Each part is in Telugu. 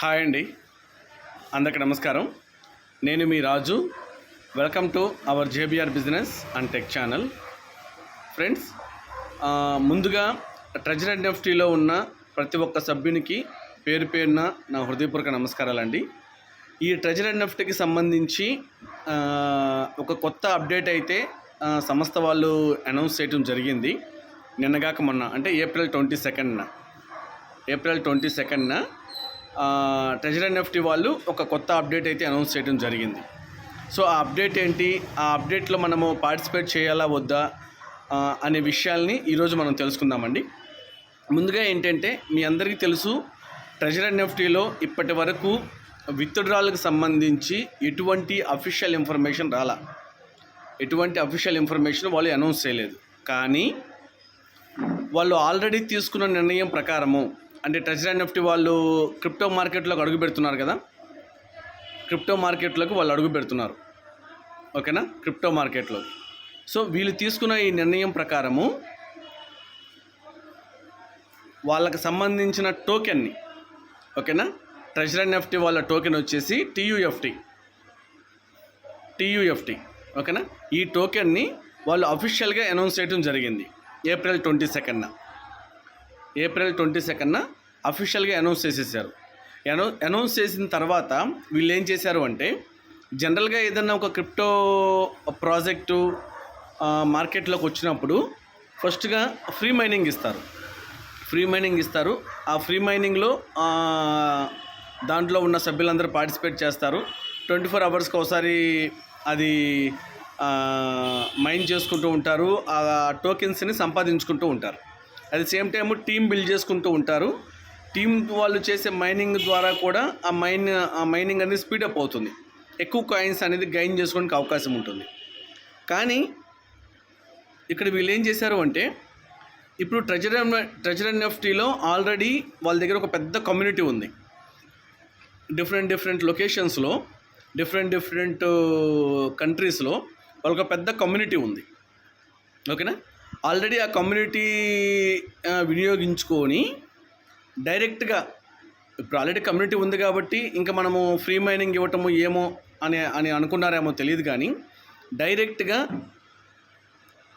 హాయ్ అండి. అందరికి నమస్కారం. నేను మీ రాజు. Welcome to our JBR business and tech channel friends ముందుగా ట్రెజర్ ఎన్ఎఫ్టీలో ఉన్న ప్రతి ఒక్క సభ్యునికి పేరు పేరున నా హృదయపూర్వక నమస్కారాలండి. ఈ ట్రెజర్ ఎన్ఎఫ్టీకి సంబంధించి ఒక కొత్త అప్డేట్ అయితే సంస్థ వాళ్ళు అనౌన్స్ చేయడం జరిగింది. నిన్నగాక మొన్న అంటే ఏప్రిల్ ట్వంటీ సెకండ్న ఏప్రిల్ ట్వంటీ సెకండ్న ట్రెజర్ ఎన్ఎఫ్టీ వాళ్ళు ఒక కొత్త అప్డేట్ అయితే అనౌన్స్ చేయడం జరిగింది. సో ఆ అప్డేట్ ఏంటి? ఆ అప్డేట్లో మనము పార్టిసిపేట్ చేయాలా వద్దా అనే విషయాల్ని ఈరోజు మనం తెలుసుకుందామండి. ముందుగా ఏంటంటే మీ అందరికీ తెలుసు ట్రెజర్ ఎన్ఎఫ్టీలో ఇప్పటి వరకు విత్డ్రాలకు సంబంధించి ఎటువంటి అఫీషియల్ ఇన్ఫర్మేషన్ రాలా. ఎటువంటి అఫీషియల్ ఇన్ఫర్మేషన్ వాళ్ళు అనౌన్స్ చేయలేదు. కానీ వాళ్ళు ఆల్రెడీ తీసుకున్న నిర్ణయం ప్రకారము అంటే ట్రెజరీ అండ్ ఎఫ్టీ వాళ్ళు క్రిప్టో మార్కెట్లోకి అడుగు పెడుతున్నారు కదా? క్రిప్టో మార్కెట్లోకి వాళ్ళు అడుగు పెడుతున్నారు. ఓకేనా? క్రిప్టో మార్కెట్లో సో వీళ్ళు తీసుకున్న ఈ నిర్ణయం ప్రకారము వాళ్ళకి సంబంధించిన టోకెన్ని ఓకేనా? ట్రెజర్ ఎన్ఎఫ్టీ వాళ్ళ టోకెన్ వచ్చేసి టీయూఎఫ్టీ. టీయూఎఫ్టీ ఓకేనా? ఈ టోకెన్ని వాళ్ళు అఫీషియల్గా అనౌన్స్ చేయడం జరిగింది. ఏప్రిల్ ట్వంటీ సెకండ్న. ఏప్రిల్ ట్వంటీ సెకండ్న అఫీషియల్గా అనౌన్స్ చేసేసారు అనౌ అనౌన్స్ చేసిన తర్వాత వీళ్ళు ఏం చేశారు అంటే జనరల్గా ఏదన్నా ఒక క్రిప్టో ప్రాజెక్టు మార్కెట్లోకి వచ్చినప్పుడు ఫస్ట్గా ఫ్రీ మైనింగ్ ఇస్తారు. ఫ్రీ మైనింగ్ ఇస్తారు. ఆ ఫ్రీ మైనింగ్లో దాంట్లో ఉన్న సభ్యులందరూ పార్టిసిపేట్ చేస్తారు. ట్వంటీ ఫోర్ అవర్స్కి ఒకసారి అది మైన్ చేసుకుంటూ ఉంటారు. ఆ టోకెన్స్ని సంపాదించుకుంటూ ఉంటారు. At the same time team build చేసుకుంటూ ఉంటారు. టీం వాళ్ళు చేసే మైనింగ్ ద్వారా కూడా ఆ మైన్ ఆ మైనింగ్ అనేది స్పీడప్ అవుతుంది. ఎక్కువ కాయిన్స్ అనేది గైన్ చేసుకోవడానికి అవకాశం ఉంటుంది. కానీ ఇక్కడ వీళ్ళు ఏం చేశారు అంటే ఇప్పుడు ట్రెజర్ ట్రెజర్ ఎన్ఎఫ్టీలో ఆల్రెడీ వాళ్ళ దగ్గర ఒక పెద్ద కమ్యూనిటీ ఉంది. డిఫరెంట్ డిఫరెంట్ లొకేషన్స్లో డిఫరెంట్ డిఫరెంట్ కంట్రీస్లో వాళ్ళకి ఒక పెద్ద కమ్యూనిటీ ఉంది. ఓకేనా ఆల్రెడీ ఆ కమ్యూనిటీ వినియోగించుకొని డైరెక్ట్గా ఇప్పుడు ఆల్రెడీ కమ్యూనిటీ ఉంది కాబట్టి ఇంకా మనము ఫ్రీ మైనింగ్ ఇవ్వటము ఏమో అని అని అనుకున్నారేమో తెలియదు కానీ డైరెక్ట్గా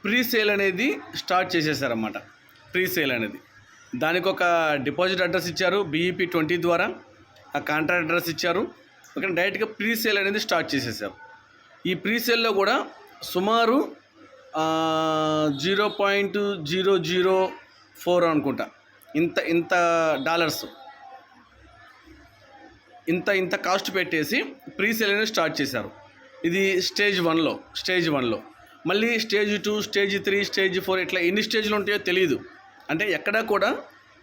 ప్రీ సేల్ అనేది స్టార్ట్ చేసేసారన్నమాట. ప్రీ సేల్ అనేది. దానికి ఒక డిపాజిట్ అడ్రస్ ఇచ్చారు బీఈపీ ట్వంటీ ద్వారా ఆ కాంట్రాక్ట్ అడ్రస్ ఇచ్చారు. ఓకే డైరెక్ట్గా ప్రీ సేల్ అనేది స్టార్ట్ చేసేసారు. ఈ ప్రీ సేల్లో కూడా సుమారు zero point zero zero four అనుకుంటా. ఇంత ఇంత డాలర్స్. ఇంత ఇంత కాస్ట్ పెట్టేసి ప్రీ సేల్ అనేది స్టార్ట్ చేశారు. ఇది స్టేజ్ వన్లో స్టేజ్ వన్లో. మళ్ళీ stage two stage three stage four ఇట్లా ఎన్ని స్టేజ్లు ఉంటాయో తెలియదు అంటే ఎక్కడా కూడా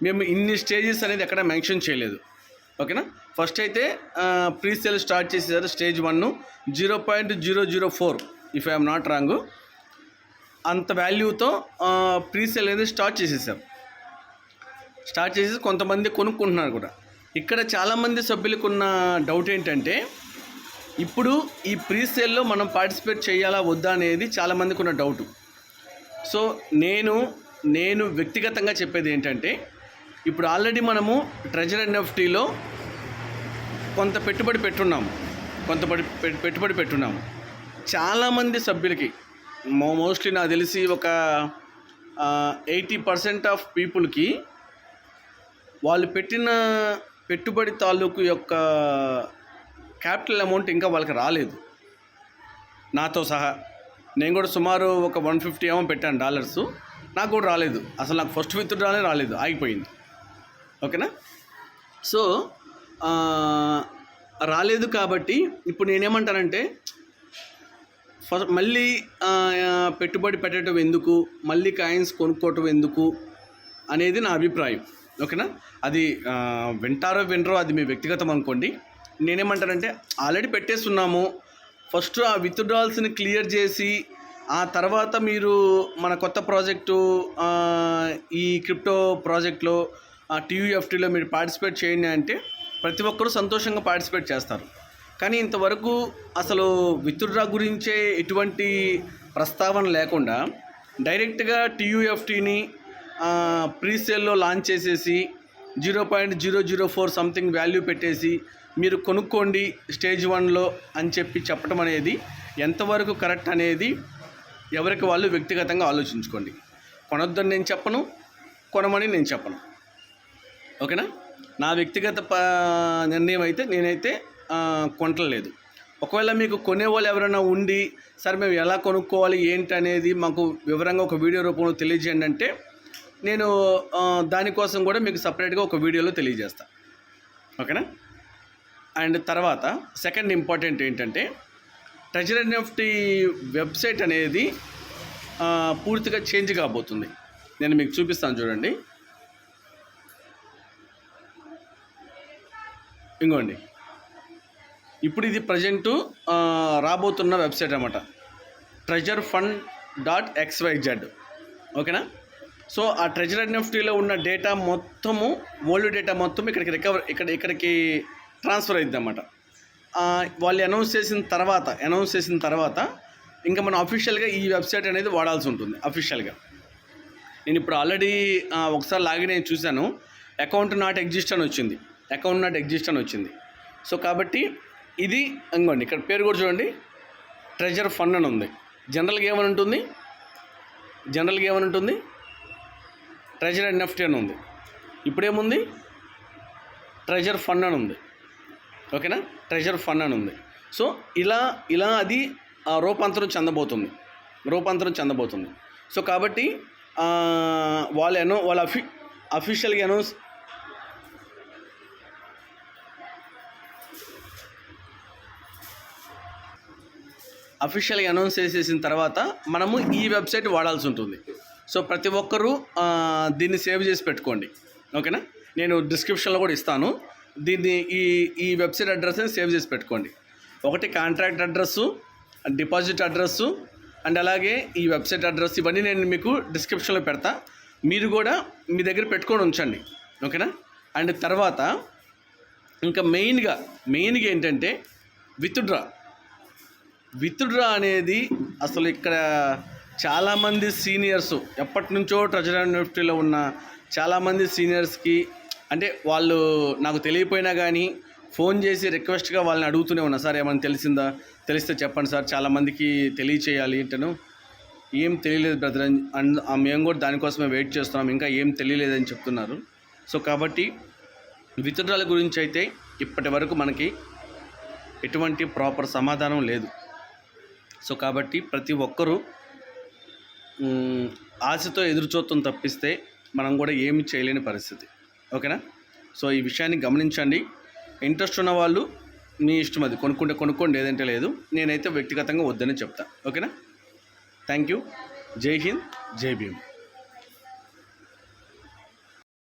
మేము ఇన్ని స్టేజెస్ అనేది ఎక్కడ మెన్షన్ చేయలేదు. ఓకేనా? ఫస్ట్ అయితే ప్రీ సెల్ స్టార్ట్ చేసేసారు stage one zero point zero zero four if I'm not wrong. అంత వాల్యూతో ప్రీ సేల్ అనేది స్టార్ట్ చేసేసాం. స్టార్ట్ చేసి కొంతమంది కొనుక్కుంటున్నారు కూడా. ఇక్కడ చాలామంది సభ్యులకు ఉన్న డౌట్ ఏంటంటే ఇప్పుడు ఈ ప్రీ సేల్లో మనం పార్టిసిపేట్ చేయాలా వద్దా అనేది చాలామందికి ఉన్న డౌట్ సో నేను నేను వ్యక్తిగతంగా చెప్పేది ఏంటంటే ఇప్పుడు ఆల్రెడీ మనము ట్రెజర్ ఎన్ఎఫ్టీలో కొంత పెట్టుబడి పెట్టున్నాము. కొంత పె- పెట్టుబడి పెట్టున్నాము. చాలామంది సభ్యులకి మోస్ట్లీ నాకు తెలిసి ఒక ఎయిటీ పర్సెంట్ ఆఫ్ పీపుల్కి వాళ్ళు పెట్టిన పెట్టుబడి తాలూకు యొక్క క్యాపిటల్ అమౌంట్ ఇంకా వాళ్ళకి రాలేదు. నాతో సహా. నేను కూడా సుమారు ఒక వన్ ఫిఫ్టీ ఏమో పెట్టాను డాలర్స్. నాకు కూడా రాలేదు. అసలు నాకు ఫస్ట్ విత్ డ్రానే రాలేదు. ఆగిపోయింది. ఓకేనా? సో రాలేదు కాబట్టి ఇప్పుడు నేనేమంటానంటే మళ్ళీ పెట్టుబడి పెట్టడం ఎందుకు? మళ్ళీ కాయిన్స్ కొనుక్కోవటం ఎందుకు? అనేది నా అభిప్రాయం. ఓకేనా? అది వింటారో వినరో అది మీ వ్యక్తిగతం అనుకోండి. నేనేమంటానంటే ఆల్రెడీ పెట్టేస్తున్నాము. ఫస్ట్ ఆ విత్డ్రాల్స్ని క్లియర్ చేసి ఆ తర్వాత మీరు మన కొత్త ప్రాజెక్టు ఈ క్రిప్టో ప్రాజెక్ట్లో టీయూఎఫ్టీలో మీరు పార్టిసిపేట్ చేయండి అంటే ప్రతి ఒక్కరూ సంతోషంగా పార్టిసిపేట్ చేస్తారు. కానీ ఇంతవరకు అసలు విత్డ్రా గురించే ఎటువంటి ప్రస్తావన లేకుండా డైరెక్ట్గా టీయూఎఫ్టీని ప్రీసేల్లో లాంచ్ చేసేసి zero point zero zero four something value పెట్టేసి మీరు కొనుక్కోండి స్టేజ్ వన్లో అని చెప్పి చెప్పడం అనేది ఎంతవరకు కరెక్ట్ అనేది ఎవరికి వాళ్ళు వ్యక్తిగతంగా ఆలోచించుకోండి. కొనొద్దని నేను చెప్పను కొనమని నేను చెప్పను. ఓకేనా? నా వ్యక్తిగత ప నిర్ణయం అయితే నేనైతే కొనట్లేదు. ఒకవేళ మీకు కొనేవాళ్ళు ఎవరైనా ఉండి సరే మేము ఎలా కొనుక్కోవాలి ఏంటి అనేది మాకు వివరంగా ఒక వీడియో రూపంలో తెలియజేయండి అంటే నేను దానికోసం కూడా మీకు సపరేట్గా ఒక వీడియోలో తెలియజేస్తాను ఓకేనా? అండ్ తర్వాత సెకండ్ ఇంపార్టెంట్ ఏంటంటే ట్రెజరీ ఎన్ఎఫ్టీ వెబ్సైట్ అనేది పూర్తిగా చేంజ్ కాబోతుంది. నేను మీకు చూపిస్తాను చూడండి. ఇంకోండి. ఇప్పుడు ఇది ప్రజెంటు రాబోతున్న వెబ్సైట్ అనమాట ట్రెజర్ ఫండ్ డాట్ ఎక్స్వైజెడ్ ఓకేనా? సో ఆ ట్రెజర్ ఎన్ఎఫ్టీలో ఉన్న డేటా మొత్తము ఓల్డ్ డేటా మొత్తం ఇక్కడికి రికవర్ ఇక్కడ ఇక్కడికి ట్రాన్స్ఫర్ అవుతుంది అన్నమాట వాళ్ళు అనౌన్స్ చేసిన తర్వాత అనౌన్స్ చేసిన తర్వాత ఇంకా మనం అఫీషియల్గా ఈ వెబ్సైట్ అనేది వాడాల్సి ఉంటుంది అఫీషియల్గా నేను ఇప్పుడు ఆల్రెడీ ఒకసారి లాగిన్ నేను చూశాను. అకౌంట్ నాట్ ఎగ్జిస్ట్ అని వచ్చింది. అకౌంట్ నాట్ ఎగ్జిస్ట్ అని వచ్చింది. సో కాబట్టి ఇది ఇంకోండి ఇక్కడ పేరు కూడా చూడండి. ట్రెజర్ ఫండ్ అని ఉంది. జనరల్గా ఏమని ఉంటుంది? జనరల్గా ఏమని ఉంటుంది? ట్రెజర్ ఎన్ఎఫ్టీ అని ఉంది. ఇప్పుడేముంది? ట్రెజర్ ఫండ్ అని ఉంది. ఓకేనా ట్రెజర్ ఫండ్ అని ఉంది. సో ఇలా ఇలా అది ఆ, రూపాంతరం చెందబోతుంది. రూపాంతరం చెందబోతుంది. సో కాబట్టి వాళ్ళు అనౌ వాళ్ళ అఫీ అఫీషియల్గా అనౌన్స్ అఫీషియల్గా అనౌన్స్ చేసేసిన తర్వాత మనము ఈ వెబ్సైట్ వాడాల్సి ఉంటుంది. సో ప్రతి ఒక్కరూ దీన్ని సేవ్ చేసి పెట్టుకోండి. ఓకేనా? నేను డిస్క్రిప్షన్లో కూడా ఇస్తాను. దీన్ని ఈ ఈ వెబ్సైట్ అడ్రస్ని సేవ్ చేసి పెట్టుకోండి. ఒకటి contract address deposit address and అలాగే ఈ వెబ్సైట్ అడ్రస్ ఇవన్నీ నేను మీకు డిస్క్రిప్షన్లో పెడతా. మీరు కూడా మీ దగ్గర పెట్టుకొని ఉంచండి. ఓకేనా? అండ్ తర్వాత ఇంకా మెయిన్గా మెయిన్గా ఏంటంటే విత్డ్రా విత్డ్రా అనేది అసలు ఇక్కడ చాలామంది సీనియర్స్ ఎప్పటి నుంచో ట్రెజరీ నిఫ్టీలో ఉన్న చాలామంది సీనియర్స్కి అంటే వాళ్ళు నాకు తెలియపోయినా కానీ ఫోన్ చేసి రిక్వెస్ట్గా వాళ్ళని అడుగుతూనే ఉన్నా. సార్ ఏమైనా తెలిసిందా? తెలిస్తే చెప్పండి సార్ చాలామందికి తెలియచేయాలి అంటేను. ఏం తెలియలేదు బ్రదర్ అని అండ్ మేము కూడా దానికోసమే వెయిట్ చేస్తున్నాం ఇంకా ఏం తెలియలేదని చెప్తున్నారు. సో కాబట్టి విత్డ్రాల గురించి అయితే ఇప్పటి వరకు మనకి ఎటువంటి ప్రాపర్ సమాధానం లేదు. సో కాబట్టి ప్రతి ఒక్కరూ ఆశతో ఎదురు తప్పిస్తే మనం కూడా ఏమి చేయలేని పరిస్థితి. ఓకేనా? సో ఈ విషయాన్ని గమనించండి. ఇంట్రెస్ట్ ఉన్న వాళ్ళు మీ ఇష్టం అది. కొనుక్కుంటే కొనుక్కోండి లేదంటే లేదు. నేనైతే వ్యక్తిగతంగా వద్దని చెప్తా. ఓకేనా? Thank you. జై హింద్ జై భీమ్.